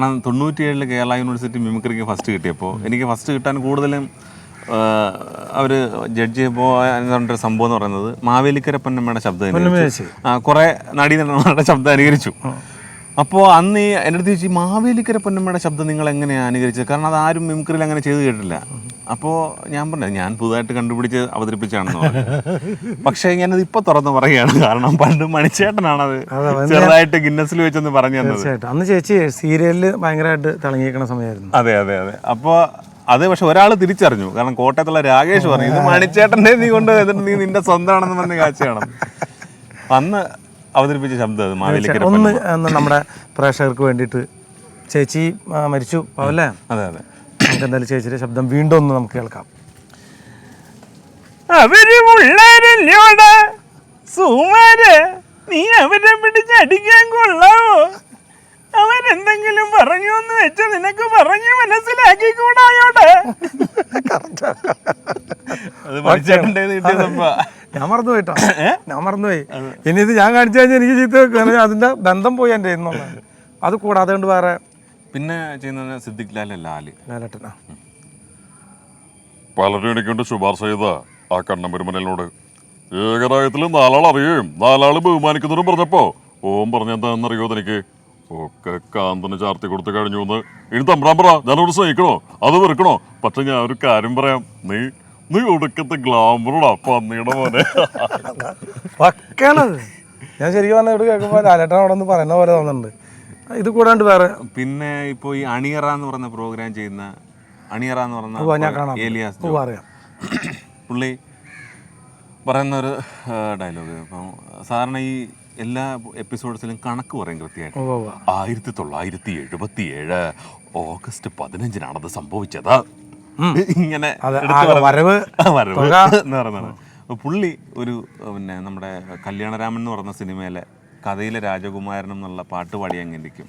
കാരണം തൊണ്ണൂറ്റിയേഴിൽ കേരള യൂണിവേഴ്സിറ്റി മിമിക്രിക്ക് ഫസ്റ്റ് കിട്ടിയപ്പോൾ എനിക്ക് ഫസ്റ്റ് കിട്ടാൻ കൂടുതലും അവർ ജഡ്ജ് ഒരു സംഭവം എന്ന് പറയുന്നത് മാവേലിക്കര പൊന്നമ്മയുടെ ശബ്ദം കുറേ നടീനടന്മാരുടെ ശബ്ദം അനുകരിച്ചു. അപ്പോൾ അന്ന് ഈ എന്റെ അടുത്ത് ചോദിച്ചു മാവേലിക്കര പൊന്നമ്മയുടെ ശബ്ദം നിങ്ങൾ എങ്ങനെയാണ് അനുകരിച്ചത്? കാരണം അത് ആരും മിമിക്രിയിൽ അങ്ങനെ ചെയ്ത് കേട്ടില്ല അപ്പോൾ ഞാൻ പറഞ്ഞു ഞാൻ പുതുതായിട്ട് കണ്ടുപിടിച്ച് അവതരിപ്പിച്ചാണെന്ന് പറഞ്ഞു. പക്ഷേ ഞാനത് ഇപ്പോൾ തുറന്ന് പറയുകയാണ്. കാരണം പണ്ട് മണിച്ചേട്ടനാണത് ചെറുതായിട്ട് ഗിന്നസിൽ വെച്ചൊന്ന് പറഞ്ഞു തന്നത്. അന്ന് ചേച്ചി സീരിയലിൽ ഭയങ്കരമായിട്ട് തിളങ്ങിയിരിക്കുന്ന സമയമായിരുന്നു. അതെ അതെ അതെ. അപ്പോൾ അത് പക്ഷെ ഒരാൾ തിരിച്ചറിഞ്ഞു. കാരണം കോട്ടയത്തുള്ള രാകേഷ് പറഞ്ഞു ഇത് മണിച്ചേട്ടന്റെ നീ കൊണ്ട് നീ നിന്റെ സ്വന്തമാണെന്ന് പറഞ്ഞ കാഴ്ചയാണ്. അന്ന് അവതരിപ്പിച്ച ശബ്ദം മാവേലിക്കര ഒന്ന് നമ്മുടെ പ്രേക്ഷകർക്ക് വേണ്ടിയിട്ട് ചേച്ചി മരിച്ചു അല്ലേ അതെ അതെ. നമുക്ക് എന്തായാലും ചേച്ചിയുടെ ശബ്ദം വീണ്ടും ഒന്ന് നമുക്ക് കേൾക്കാം. അവർ പിള്ളേരല്ലോടാ സുമാര് നീ അവരെ പിടിച്ച് അടിക്കാൻ കൊള്ളാവോ? അവരെന്തെങ്കിലും പറഞ്ഞു എന്ന് വെച്ച് നിനക്ക് പറഞ്ഞു മനസ്സിലാക്കി കൂടായോടെ അത് ഞാൻ മറന്നു പോയിട്ടോ ഞാൻ മറന്നുപോയി. ഇനി ഇത് ഞാൻ കാണിച്ചു കഴിഞ്ഞാൽ എനിക്ക് ചീത്ത വെക്കുക അതിന്റെ ബന്ധം പോയി എന്റെ അത് കൂടാതെ കൊണ്ട് വേറെ പിന്നെ ചെയ്യുന്നത് സിദ്ദിഖ് ലാൽ ലാൽ. ലാലേട്ടനാ പലരും എനിക്കൊണ്ട് ശുപാർശ ചെയ്ത ആ കണ്ണമ്പരുമനോട് ഏകരായത്തിൽ നാലാൾ അറിയുകയും നാലാൾ ബഹുമാനിക്കുന്നതും പറഞ്ഞപ്പോ ഓം പറഞ്ഞ എന്താണെന്നറിയോ തനിക്ക്? ഒക്കെ കാന്തന് ചാർത്തി കൊടുത്തു കഴിഞ്ഞു എന്ന്. ഇനി തമ്പ്രാൻ പറ ഞാനോട് സ്നേഹിക്കണോ? അത് വെറുക്കണോ? പക്ഷെ ഞാൻ ഒരു കാര്യം പറയാം. നീ നീ ഒടുക്കത്തെ ഗ്ലാമറോടാ പന്നിയുടെ മോനെ. പക്കാണത് ഞാൻ ശരിക്കും പറഞ്ഞ ഇവിടെ കേൾക്കുമ്പോൾ ലാലേട്ടൻ അവിടെ ഒന്ന് പറയുന്ന പോലെ തോന്നുന്നുണ്ട്. ഇത് കൂടാണ്ട് വേറെ. പിന്നെ ഇപ്പോൾ ഈ അണിയറ എന്ന് പറഞ്ഞ പ്രോഗ്രാം ചെയ്യുന്ന അണിയറ എന്ന് പറഞ്ഞ ഏലിയാസ് അറിയാം. പുള്ളി പറയുന്ന ഒരു ഡയലോഗ് ഇപ്പം സാധാരണ ഈ എല്ലാ എപ്പിസോഡ്സിലും കണക്ക് പറയും കൃത്യമായിട്ട്. ആയിരത്തി തൊള്ളായിരത്തി എഴുപത്തി ഏഴ് ഓഗസ്റ്റ് പതിനഞ്ചിനാണത് സംഭവിച്ചത്. ഇങ്ങനെ വരവ്, വരവ്. പുള്ളി ഒരു പിന്നെ നമ്മുടെ കല്യാണരാമൻ എന്ന് പറഞ്ഞ സിനിമയിലെ കഥയിലെ രാജകുമാരൻ എന്നുള്ള പാട്ട് പാടി അങ്ങനെ ഇരിക്കും.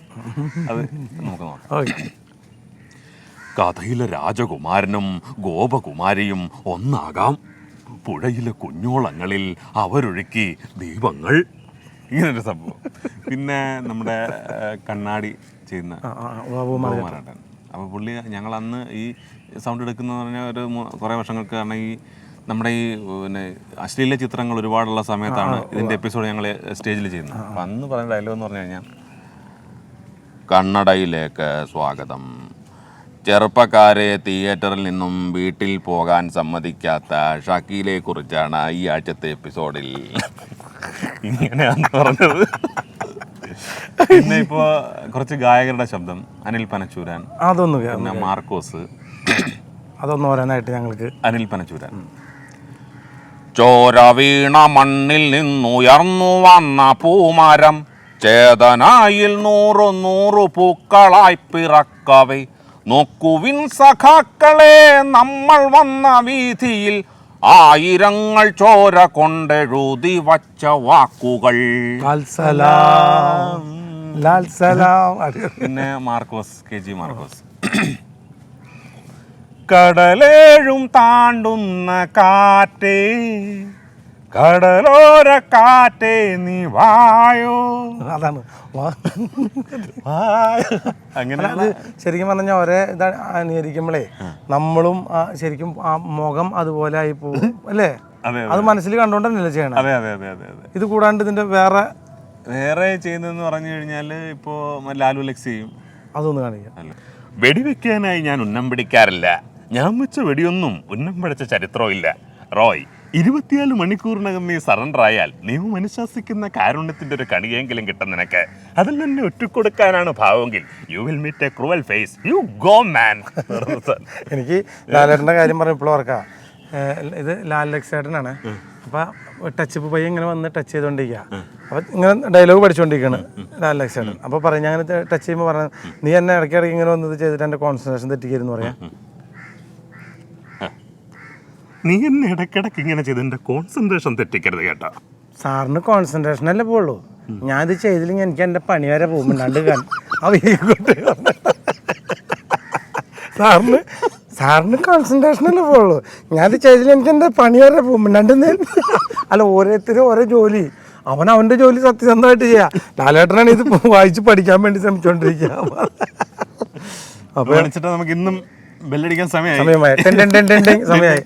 അത് നമുക്ക് നോക്കാം. കഥയിലെ രാജകുമാരനും ഗോപകുമാരിയും ഒന്നാകാം. പുഴയിലെ കുഞ്ഞോളങ്ങളിൽ അവരൊഴുക്കി ദീപങ്ങൾ. ഇങ്ങനൊരു സംഭവം. പിന്നെ നമ്മുടെ കണ്ണാടി ചെയ്യുന്ന ഗോകുമാരേട്ടൻ അപ്പോൾ പുള്ളി ഞങ്ങൾ അന്ന് ഈ സൗണ്ട് എടുക്കുന്ന പറഞ്ഞാൽ ഒരു കുറേ വർഷങ്ങൾക്ക് കാരണം ഈ നമ്മുടെ ഈ പിന്നെ അശ്ലീല ചിത്രങ്ങൾ ഒരുപാടുള്ള സമയത്താണ് ഇതിന്റെ എപ്പിസോഡ് ഞങ്ങൾ സ്റ്റേജിൽ ചെയ്യുന്നത്. അപ്പം അന്ന് പറഞ്ഞ ഡയലോഗ് എന്ന് പറഞ്ഞു കഴിഞ്ഞാൽ കണ്ണടയിലേക്ക് സ്വാഗതം. ചെറുപ്പക്കാരെ തിയേറ്ററിൽ നിന്നും വീട്ടിൽ പോകാൻ സമ്മതിക്കാത്ത ഷക്കീലെ കുറിച്ചാണ് ഈ ആഴ്ചത്തെ എപ്പിസോഡിൽ ഇങ്ങനെയാണ് പറഞ്ഞത്. പിന്നെ ഇപ്പോ കുറച്ച് ഗായകരുടെ ശബ്ദം. അനിൽ പനച്ചൂരാൻ അതൊന്ന് പിന്നെ മാർക്കോസ് അതൊന്ന് ഓരോന്നായിട്ട് ഞങ്ങൾക്ക് അനിൽ പനച്ചൂരാൻ. ചോര വീണ മണ്ണിൽ നിന്നുയർന്നു വന്ന പൂമരം ചേതനായിൽ നൂറു നൂറു പൂക്കളായി പിറക്കവേ. നോക്കുവിൻ സഖാക്കളെ നമ്മൾ വന്ന വീതിയിൽ ആയിരങ്ങൾ ചോര കൊണ്ടെഴുതി വച്ച വാക്കുകൾ. പിന്നെ മാർക്കോസ് കെ ജി മാർക്കോസ്. കടലേഴും താണ്ടുന്ന കാറ്റേ കടലോര കാറ്റേ നീ വായോ. അതാണ്. അങ്ങനെ അത് ശരിക്കും പറഞ്ഞാൽ ഒരേ ഇത് അനുകരിക്കുമ്പോഴേ നമ്മളും ആ ശരിക്കും ആ മുഖം അതുപോലെ ആയി പോകും അല്ലേ? അതെ അത്. മനസ്സിൽ കണ്ടുകൊണ്ട് തന്നെയല്ലേ ചെയ്യണം? അതെ അതെ അതെ അതെ അതെ. ഇത് കൂടാണ്ട് ഇതിന്റെ വേറെ വേറെ ചെയ്യുന്നതെന്ന് പറഞ്ഞു കഴിഞ്ഞാൽ ഇപ്പോ ലാലു ലക്സ് ചെയ്യും അതൊന്ന് കാണിക്കാം. വെടിവെക്കാനായി ഞാൻ ഉന്നം പിടിക്കാറില്ല. ഞാൻ വെച്ച വെടിയൊന്നും ഉന്നം പിടിച്ച ചരിത്രമില്ല റോയ് ഇരുപത്തിനാല് മണിക്കൂറിനകം നീ സറണ്ടർ ആയാൽ നിയമം അനുശാസിക്കുന്ന കാരുണ്യത്തിന്റെ ഒരു കണിയെങ്കിലും കിട്ടും നിനക്ക്. അതിൽ നിന്നെ ഒറ്റക്കൊടുക്കാനാണ് ഭാവമെങ്കിൽ you will meet a cruel face you go man എനിക്ക് ലാലേട്ടന്റെ കാര്യം പറഞ്ഞപ്പോൾ ഓർക്കാം. ഇത് ലാൽ ലക്സേട്ടനാണ് അപ്പൊ ടച്ച് പോയി പയ്യെ ഇങ്ങനെ വന്ന് ടച്ച് ചെയ്തോണ്ടിരിക്കുക അപ്പൊ ഇങ്ങനെ ഡയലോഗ് പഠിച്ചുകൊണ്ടിരിക്കുകയാണ് ലാൽ ലക്സേട്ടൻ അപ്പൊ പറഞ്ഞു ഞാൻ ടച്ച് ചെയ്യുമ്പോൾ പറഞ്ഞു നീ എന്നെ ഇടയ്ക്ക് ഇടയ്ക്ക് ഇങ്ങനെ വന്നത് ചെയ്തിട്ട് എന്റെ കോൺസെൻട്രേഷൻ തെറ്റിക്കരുന്ന് പറയാം. നീ എന്നെ ഇടക്കിടക്ക് ഇങ്ങനെ ചെയ്ത് എന്റെ കോൺസെൻട്രേഷൻ തെറ്റിക്കരുത് കേട്ടോ. സാറിന് കോൺസെൻട്രേഷൻ അല്ലേ പോളൂ ഇത് ചെയ്തില്ലെങ്കിൽ എനിക്ക് എന്റെ പണി വരെ പോകുന്നുണ്ട് സാറിന് സാറിന് കോൺസെൻട്രേഷൻ അല്ലേ പോളൂ ഇത് ചെയ്തില്ലെങ്കിൽ എനിക്ക് എന്റെ പണി വരെ പോകുന്നുണ്ട് അല്ല ഓരോരുത്തരും ഓരോ ജോലി. അവൻ അവന്റെ ജോലി സത്യസന്ധമായിട്ട് ചെയ്യാ. ലാലേട്ടനാണ് ഇത് വായിച്ച് പഠിക്കാൻ വേണ്ടി ശ്രമിച്ചുകൊണ്ടിരിക്കുക അപ്പോൾ നമുക്ക് ഇന്നും ബെല്ലടിക്കാൻ സമയമായി. സമയമായി. സമയമായി.